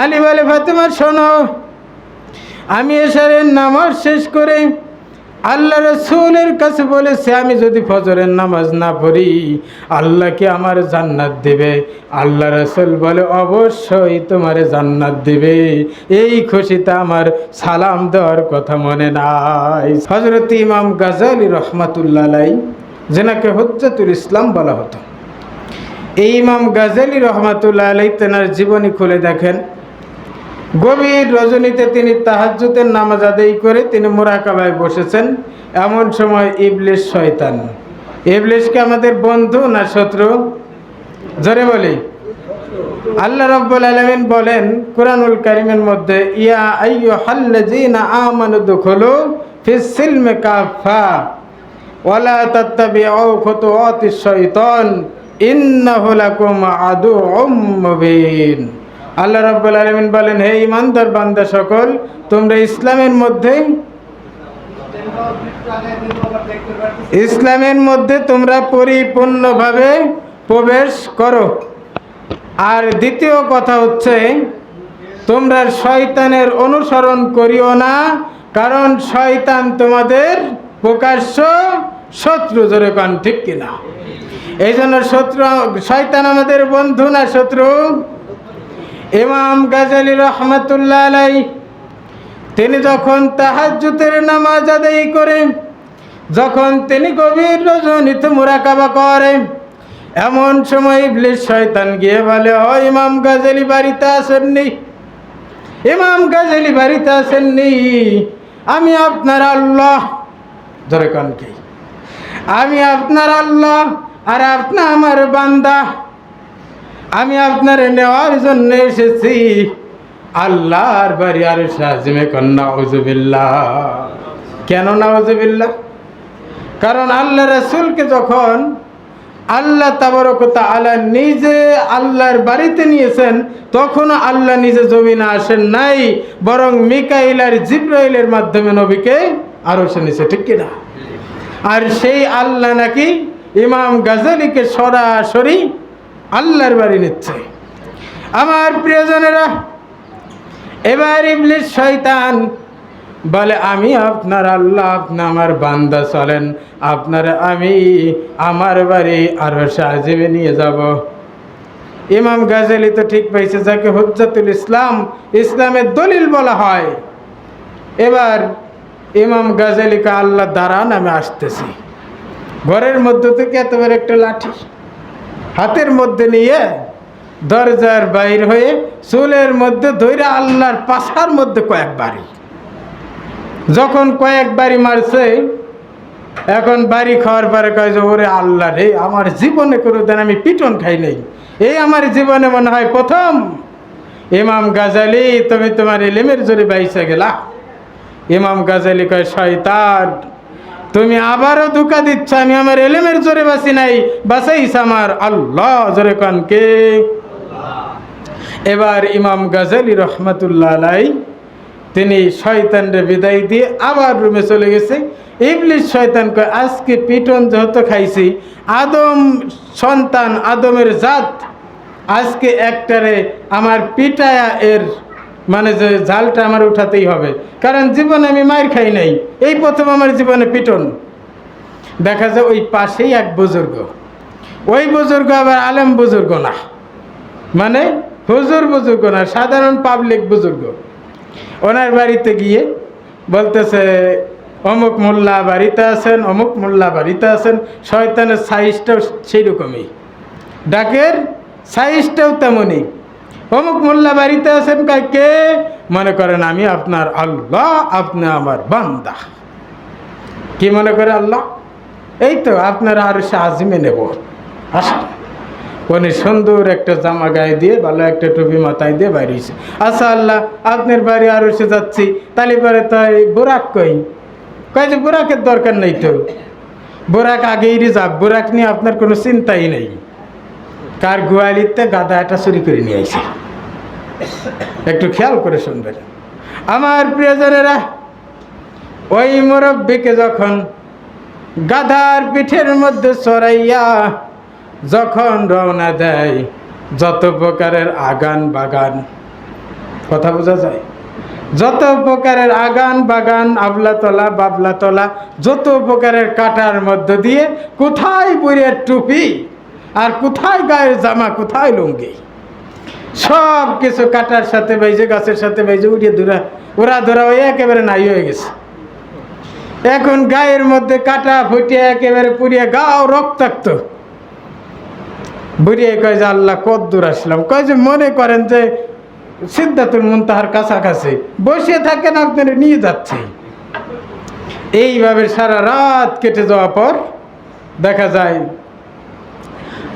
আলী বলে, ফাতেমা, শোনো। আমি এসারের নামাজ শেষ করে আল্লাহ রসুলের কাছে বলেছে, আমি যদি ফজরের নামাজ না পড়ি আল্লাহকে আমার জান্নাত দেবে? আল্লাহ রসুল বলে, অবশ্যই তোমার জান্নাত দেবে। এই খুশিতে আমার সালাম দেওয়ার কথা মনে নাই। হজরত ইমাম গাজালি রহমাতুল্লাহ যেনাকে হজ্জাতুল ইসলাম বলা হতো। এই ইমাম গাজালি রহমাতুল্লাহ আলাই তেনার জীবনী খুলে দেখেন। গভীর রজনীতে তিনি তাহাজ্জুতের নামাজ আদায় করে তিনি মোরাকাবায় বসেছেন। এমন সময় ইবলিশ শয়তান। ইবলিশকে আমাদের বন্ধু না শত্রু? জোরে বলি। আল্লাহ রব্বুল আলমিন বলেন কোরআনুল কারিমের মধ্যে, ইয়া আইয়ু হাল্লাজিনা আমানু দুখুলু ফিস সিলমে কাফা ওয়ালা তাত্তাবিউ খুতুওয়াতিশ শাইতান, ইন্নাহু লাকুম আদুউম মুবিন। আল্লাহ রাব্বুল আলামিন বলেন, হে ইমানদার বান্দা সকল, তোমরা ইসলামের মধ্যে ইসলামের মধ্যে তোমরা পরিপূর্ণভাবে প্রবেশ করো। আর দ্বিতীয় কথা হচ্ছে, তোমরা শয়তানের অনুসরণ করিও না, কারণ শয়তান তোমাদের প্রকাশ্য শত্রু, জোরে কান, ঠিক কিনা? এই জন্য শত্রু, শয়তান আমাদের বন্ধু না শত্রু। ইমাম গাজালি রহমতুল্লাহ আলাই তিনি যখন তাহাজ্জুতের নামাজ আদায় করে, যখন তিনি গভীর রজনীতে মুরাকাবা করে, এমন সময় ইবলিশ শয়তান গিয়ে বলে, ও ইমাম গাজালি, বাড়িতে আসেননি? ইমাম গাজালি, বাড়িতে আসেননি। আমি আপনার আল্লাহ। ধরে কনকে আমি আপনার আল্লাহ আর আপনি আমার বান্দা। আমি আপনার নেওয়ার জন্য এসেছি। আল্লাহর বাড়ি আর সাজিমে কন্যা ওজুবিল্লা কেন নাওজুবিল্লা কারণ আল্লাহ রসুলকে যখন আল্লাহ তাবরকতা আল্লাহ নিজে আল্লাহর বাড়িতে নিয়েছেন তখন আল্লাহ নিজে জমিনে আসেন নাই, বরং মিকাইল আর জিব্রাইলের মাধ্যমে নবীকে আরও সে নিছে ঠিক কিনা? আর সেই আল্লাহ নাকি ইমাম গাজালিকে সরাসরি আল্লাহর বাড়ি নিচ্ছে। আমার প্রিয়জনেরা, এবার ইবলিশ শয়তান বলে, আমি আপনার আল্লাহ, আপনি আমার বান্দা, চলেন, আপনার আমি আমার বাড়ি আরও সাজিবে নিয়ে যাব। ইমাম গাজালি তো ঠিক পাইছে, যাকে হজ্জাতুল ইসলাম, ইসলামের দলিল বলা হয়। এবার ইমাম গাজালিকে আল্লাহ দাঁড়ান আমি আসতেছি। ঘরের মধ্যে থেকে এতবার একটা লাঠি। হাতের মধ্যে নিয়ে দরজার বাইর হয়ে চুলের মধ্যে ধৈর্য আল্লাহর পাশার মধ্যে কয়েকবারই যখন কয়েকবারই মারছে, এখন বাড়ি খাওয়ার পরে কয় যে, ওরে আল্লাহ রে, আমার জীবনে কোনো দিন আমি পিটন খাই নাই। এই আমার জীবনে মনে হয় প্রথম। ইমাম গাজালি, তুমি তোমার এলেমের জোরে বাইসে গেলা। ইমাম গাজালি কয়, শয়তান তুমি আবারও ধোকা দিচ্ছ, আমি আমার এলেমের জোরে বাসি নাই। বাসাইস আমার আল্লাহ, জোরে কনকে এবার ইমাম গাজালি রহমতুল্লাহ আলাই, তিনি শয়তানরে বিদায় দিয়ে আবার রুমে চলে গেছে। ইবলিশ শয়তান কয়, আজকে পিটন যত খাইছি, আদম সন্তান, আদমের জাত, আজকে একটারে আমার পিটায়া এর মানে যে জালটা আমার উঠাতেই হবে। কারণ জীবনে আমি মায়ের খাই নাই। এই প্রথম আমার জীবনে পিটন। দেখা যায় ওই পাশেই এক বুজুর্গ। ওই বুজুর্গ আবার আলেম বুজুর্গ না। মানে হুজুর বুজুর্গ না, সাধারণ পাবলিক বুজুর্গ। ওনার বাড়িতে গিয়ে বলতেছে, অমুক মোল্লা বাড়িতে আছেন, অমুক মোল্লা বাড়িতে আছেন, শয়তানের সাইজটাও সেই রকমই ডাকের সাইজটাও তেমনই। অমুক মোল্লা বাড়িতে আছেন কাই কে মনে করেন আমি আপনার আল্লাহ, আপনি আমার বান্দা। কি মনে করে আল্লাহ? এই তো আপনার আর সে আজিমে নেব আসেন। উনি সুন্দর একটা জামা গায়ে দিয়ে, ভালো একটা টুপি মাথায় দিয়ে বাড়িয়েছে। আচ্ছা আল্লাহ, আপনার বাড়ি আরও সে যাচ্ছি তালি পরে তো এই বোরাক কই? কয় যে বোরাকের দরকার নেই তো? বোরাক আগেই যাক, বোরাক নিয়ে আপনার কোনো চিন্তাই নেই। কার গোয়ালিতে গাদা একটা চুরি করে নিয়ে আইছে। একটু খেয়াল করে শুনবেন। আমার প্রিয়জনেরা ওই মুরব্বীকে যখন গাধার পিঠের মধ্যে চড়াইয়া যখন রওনা দেয়, যত প্রকারের আগান বাগান, কথা বোঝা যায়? যত প্রকারের আগান বাগান আবলাতলা বাবলাতলা যত প্রকারের কাটার মধ্য দিয়ে কোথায় বুড়ির টুপি আর কোথায় গায়ের জামা, কোথায় লুঙ্গি? সব কিছু কাটার সাথে বেজে, গাছের সাথে বেজে, উড়িয়ে দূরা ওরা ধরা হয়ে একেবারে নাই হয়ে গেছে। এখন গায়ের মধ্যে কাটা ফুটিয়ে একেবারে পুড়িয়ে গাও রক্তাক্ত। বুড়িয়ে কয় যে, আল্লাহ কত দূর আসলাম। কয় যে, মনে করেন যে, সিদ্ধাতুল মুনতাহার কাছাকাছি। বসে থাকেন আপনারা, নিয়ে যাচ্ছে। এইভাবে সারা রাত কেটে যাওয়ার পর দেখা যায়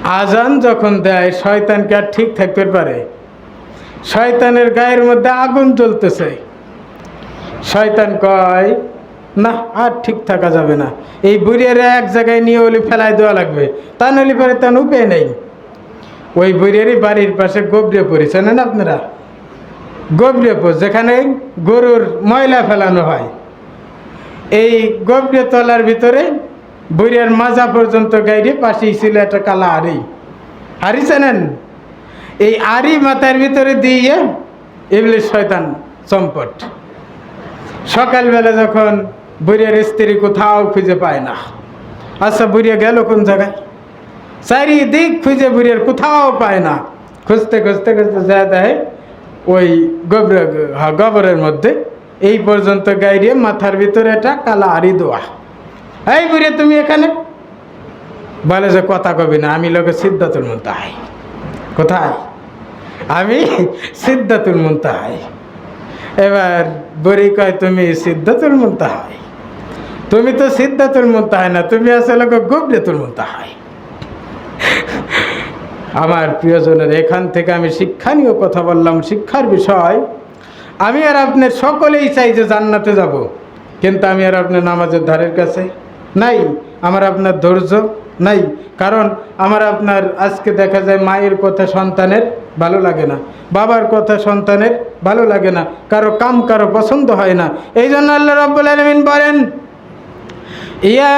আজান যখন দেয়, শয়তানকে আর ঠিক থাকতে পারে। শয়তানের গায়ের মধ্যে আগুন জ্বলতেছে। শয়তান কয়, না, আর ঠিক থাকা যাবে না। এই বুড়িয়ারে এক জায়গায় নিয়ে ওলি ফেলাই দেওয়া লাগবে। তা নলি পরে তেন উপায় নেই। ওই বুড়িয়ারই বাড়ির পাশে গোবরে পড়েছে। না আপনারা? গোবরেপুর যেখানে গরুর ময়লা ফেলানো হয়। এই গোবরে তলার ভিতরে বুড়িয়ার মাজা পর্যন্ত গাইডে পাশেই ছিল একটা কালা আড়ি। হাড়ি চেনেন? এই আড়ি মাথার ভিতরে দিয়ে এগুলি শয়তান চম্পট। সকালবেলা যখন বুড়িয়ার স্ত্রী কোথাও খুঁজে পায় না। আচ্ছা বুড়িয়া গেল কোন জায়গায়? চারিদিক খুঁজে বুড়িয়ার কোথাও পায় না। খুঁজতে খুঁজতে খুঁজতে যা দেয় ওই গোবর হ্যাঁ, গোবরের মধ্যে। এই পর্যন্ত গাইরে মাথার ভিতরে একটা কালা আড়ি দোয়া। এই বুড়িয়া, তুমি এখানে? বলে যে, কথা কবি না, আমি লোকে সিদ্ধাতুল মুনতাহাই। কোথায়? আমি সিদ্ধাতুল মুনতাহাই। এবার বুড়ি কয়, তুমি সিদ্ধাতুল মুনতাহাই? তুমি তো সিদ্ধাতুল মুনতাহাই না, তুমি আসলে গোবরেতুল মুনতাহাই। আমার প্রিয়জনের, এখান থেকে আমি শিক্ষা নিয়েও কথা বললাম, শিক্ষার বিষয়। আমি আর আপনার সকলেই চাই যে জান্নাতে যাব, কিন্তু আমি আর আপনার নামাজের ধারের কাছে নাই, আমার আপনার ধৈর্য নাই। কারণ আমার আপনার আজকে দেখা যায় মায়ের কথা সন্তানের ভালো লাগে না, বাবার কথা সন্তানের ভালো লাগে না, কারও কাম কারও পছন্দ হয় না। এই জন্য আল্লাহ রব্বুল আলমিন বলেন, ইয়া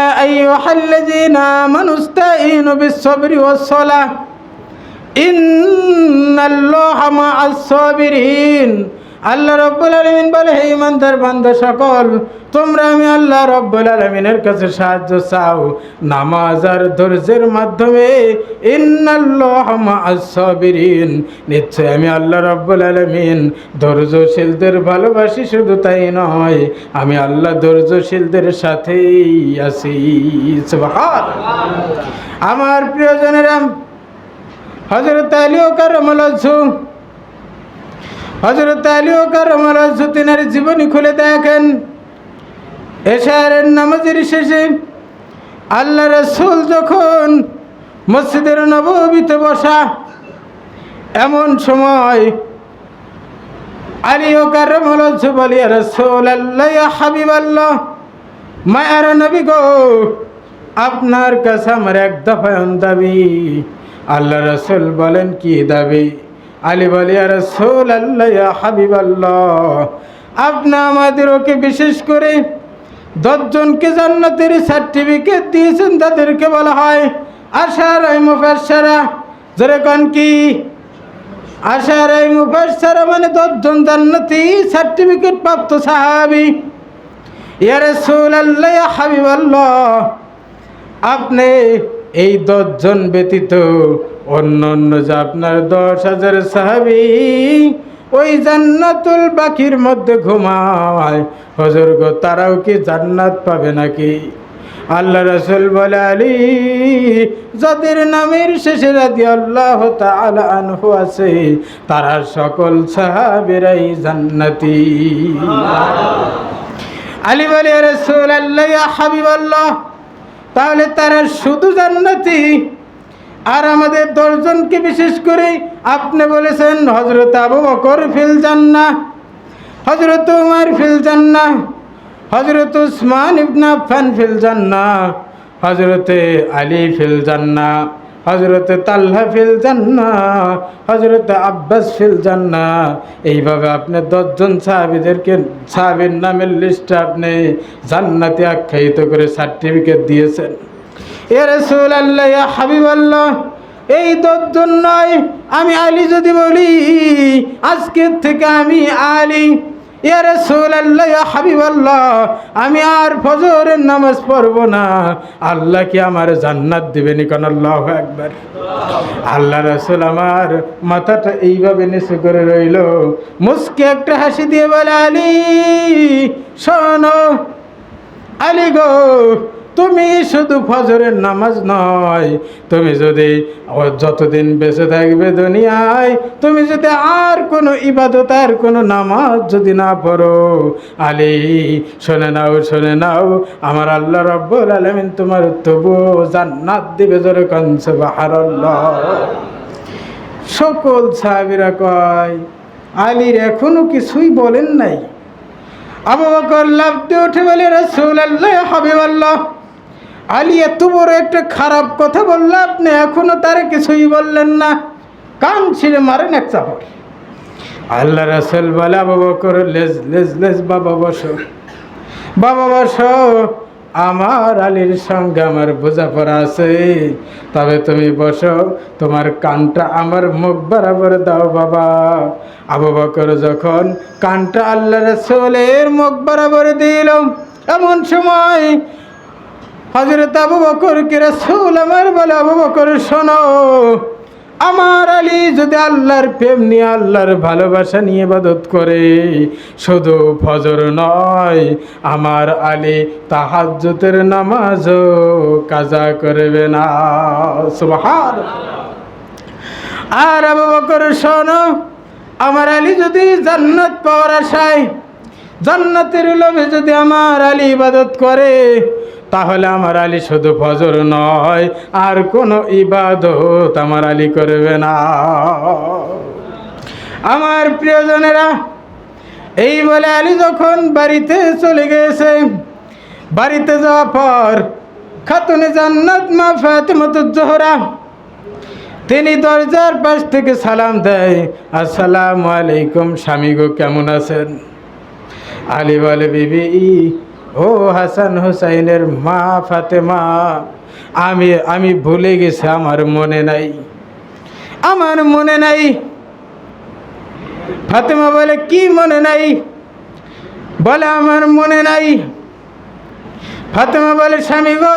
আল্লাহ রব্বুল আলমিন বলে, হে ইমানদার বান্ধব সকল, তোমরা আমি আল্লাহ রব্বুল আলমিনের কাছে সাহায্য চাও। নামাজ আর ধৈর্যের মাধ্যমে নিশ্চয় আমি আল্লাহ রব্বুল আলমিন ধৈর্যশীলদের ভালোবাসি, শুধু তাই নয়, আমি আল্লাহ ধৈর্যশীলদের সাথেই আছি। আমার প্রিয়জনেরা হজরত আলী ও কারমলসু হজরত আলী ও কারমলসু তিনার জীবনী খুলে দেখেন। এশারের নামাজের শেষে আল্লাহ রসুল যখন মসজিদের নবমীতে বসা, এমন সময় আলী ও কারমলসু বলিয়া রসুল আল্লাহ হাবিব আল্লাহ মায়ার নবী গো, আপনার কাছে আমার এক দফায়ন দাবি। আল্লাহ রসুল বলেন, কি দাবি? আলী বলি আর রসুল আল্লাহ হাবিব আল্লাহ আপনি আমাদের ওকে বিশেষ করে দশজনকে জান্নাতের সার্টিফিকেট দিয়েছেন, তাদেরকে বলা হয় আশার মুফাসারা জোরে কন কি? আশার মুফাসারা মানে দশজন জান্নাতি সার্টিফিকেট প্রাপ্ত সাহাবি। ইয়া রসুল আল্লাহ হাবিব আল্লাহ আপনি এই দশজন ব্যতীত অন্য অন্য যে আপনার দশ হাজার সাহাবি, ওই জান্নাতুল বাকির মধ্যে ঘুমায়। হজর গো, তারাও কি জান্নাত পাবে নাকি? আল্লাহ রসুল বলে, আলী, যাদের নামের শেষে রাদি আল্লাহ আনহু আছে, তারা সকল সাহাবেরাই জান্নাতি। আলী বলে রসুল আল্লাহ হাবিব আল্লাহ তাহলে তারা শুধু জান্নাতি? আর আমাদের দশজনকে বিশেষ করে আপনি বলেছেন হজরত আবু বকর ফিল জান্না হজরত উমার ফিল জান্না হজরত উসমান ইবনা আফফান ফিল জান্না হজরতে আলী ফিল জান্না হজরতে তাল্লা ফিল জান্না হজরতে আব্বাস ফিল জান্না এইভাবে আপনি দশজন সাহাবিদেরকে, সাহাবির নামের লিস্টে আপনি জান্নাতে আখ্যায়িত করে সার্টিফিকেট দিয়েছেন। এ রসুল আল্লাহ ইয়া আল্লাহ এই জন্যই আমি আলী যদি বলি আজকের থেকে আমি আলী। ইয়া রাসূলুল্লাহ, ইয়া হাবিবাল্লাহ, আমি আর ফজরের নামাজ পড়ব না। আল্লাহ কি আমার জান্নাত দিবেনি কোন? আল্লাহু আকবার। আল্লাহ রসুল আমার মাথাটা এইভাবে নিচু করে রইল। মুস্কে একটা হাসি দিয়ে বলে, আলী, শোনো, আলী গো তুমি শুধু ফজরের নামাজ নয়, তুমি যদি যতদিন বেঁচে থাকবে দুনিয়ায়, তুমি যদি আর কোনো ইবাদত, আর কোনো নামাজ যদি না পড়ো, আলী, শোনে নাও শোনে নাও, আমার আল্লাহ রব্বুল আলমিন তোমার তবু জান্নাত দিবে জোরে কনসে বাহারাল্লাহ সকল সাহাবিরা কয়, আলীর এখনও কিছুই বলেন নাই। আবু বকর লাফতে উঠে বলে রসুল আল্লাহ হাবিব আল্লাহ আলী এত বড় একটা খারাপ কথা বললে আপনি এখনও তারে কিছুই বললেন না। কান ছিঁড়ে মারেন এক চাপড়। আল্লাহ রসুল বলে আবু বকর লেজ লেজ লেজ বাবা বসো। বাবা বসো। আমার আলীর সঙ্গে আমার বোঝাপড়া আছে। তবে তুমি বসো তোমার কানটা আমার মুখ বরাবর দাও বাবা। আবু বকর যখন কানটা আল্লাহ রসুলের মুখ বরাবর দিল এমন সময় হজরত আবু বকর কে রসুল আমার বলে, আবু বকর, শোনো, আমার আলী যদি আল্লাহর প্রেম নিয়ে আল্লাহর ভালোবাসা নিয়ে ইবাদত করে, শুধু ফজর নয়, আমার আলী তাহাজ্জুতের নামাজও কাজা করবে না। সুবহান আর আবু বকর, শোনো, আমার আলী যদি জান্নাত পাওয়ার আশায়, জান্নাতের লোভে যদি আমার আলী ইবাদত করে তাহলে আমার আলী শুধু ফজর নয়, আর কোনো ইবাদত আমার আলী করবে না। আমার প্রিয়জনেরা, এই বলে আলী যখন বাড়িতে চলে গেছে, বাড়িতে যাওয়ার পর খাতুনে জান্নাত মা জোহরা তিনি দরজার পাশ থেকে সালাম দেয়, আসসালামু আলাইকুম স্বামী গো, কেমন আছেন? আলী বলে, বিবি ও হাসান হুসাইনের মা ফাতেমা, আমি আমি ভুলে গেছি, আমার মনে নাই। আমার মনে নাই। ফাতেমা বলে, কি মনে নাই? বলে, আমার মনে নাই। ফাতেমা বলে, স্বামী গো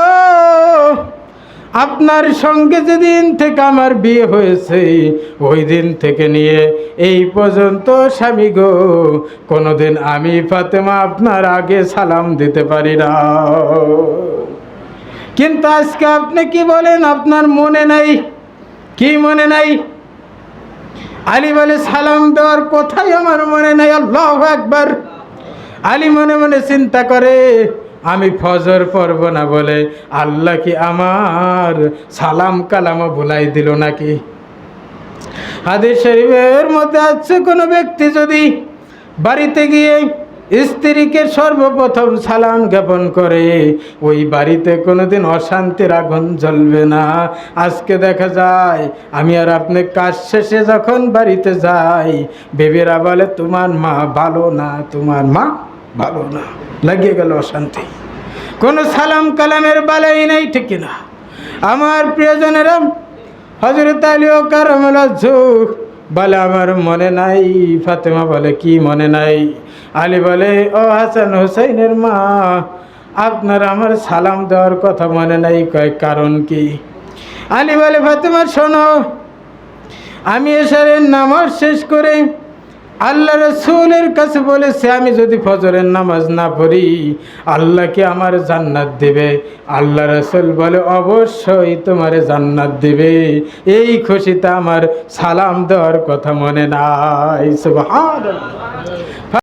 আপনার সঙ্গে যেদিন থেকে আমার বিয়ে হয়েছে, ওই দিন থেকে নিয়ে এই পর্যন্ত স্বামী গো, কোনোদিন আমি ফাতেমা আপনার আগে সালাম দিতে পারি না। কিন্তু আজকে আপনি কি বলেন? আপনার মনে নাই? কি মনে নাই? আলী বলে, সালাম দেওয়ার কথাই আমার মনে নাই, আল্লাহ একবার আলী মনে মনে চিন্তা করে আমি ফজর পড়ব না বলে আল্লাহ কি আমার সালাম কালামও ভুলাই দিল নাকি? হাদিস শরীফের মধ্যে আছে কোনো ব্যক্তি যদি বাড়িতে গিয়ে স্ত্রীকে সর্বপ্রথম সালাম জ্ঞাপন করে, ওই বাড়িতে কোনোদিন অশান্তির আগুন জ্বলবে না। আজকে দেখা যায়, আমি আর আপনি কাজ শেষে যখন বাড়িতে যাই, বেবিরা বলে, তোমার মা ভালো না, তোমার মা ভালো না, লাগিয়ে গেল অশান্তি। কোনো সালাম কালামের বালাই নেই, ঠিক না আমার প্রিয়জনেরা হজরত আলী ও কারমলা বলে আমার মনে নাই, ফাতেমা বলে কি মনে নাই? আলী বলে, ও হাসান হুসাইনের মা, আপনার আমার সালাম দেওয়ার কথা মনে নাই, কয় কারণ কি? আলী বলে, ফাতেমা, শোনো, আমি এসারের নামাজ শেষ করে আল্লাহ রসুলের কাছে বলেছে, আমি যদি ফজরের নামাজ না পড়ি আল্লাহকে আমার জান্নাত দেবে? আল্লাহ রসুল বলে, অবশ্যই তোমার জান্নাত দেবে। এই খুশিতে আমার সালাম দেওয়ার কথা মনে নাই।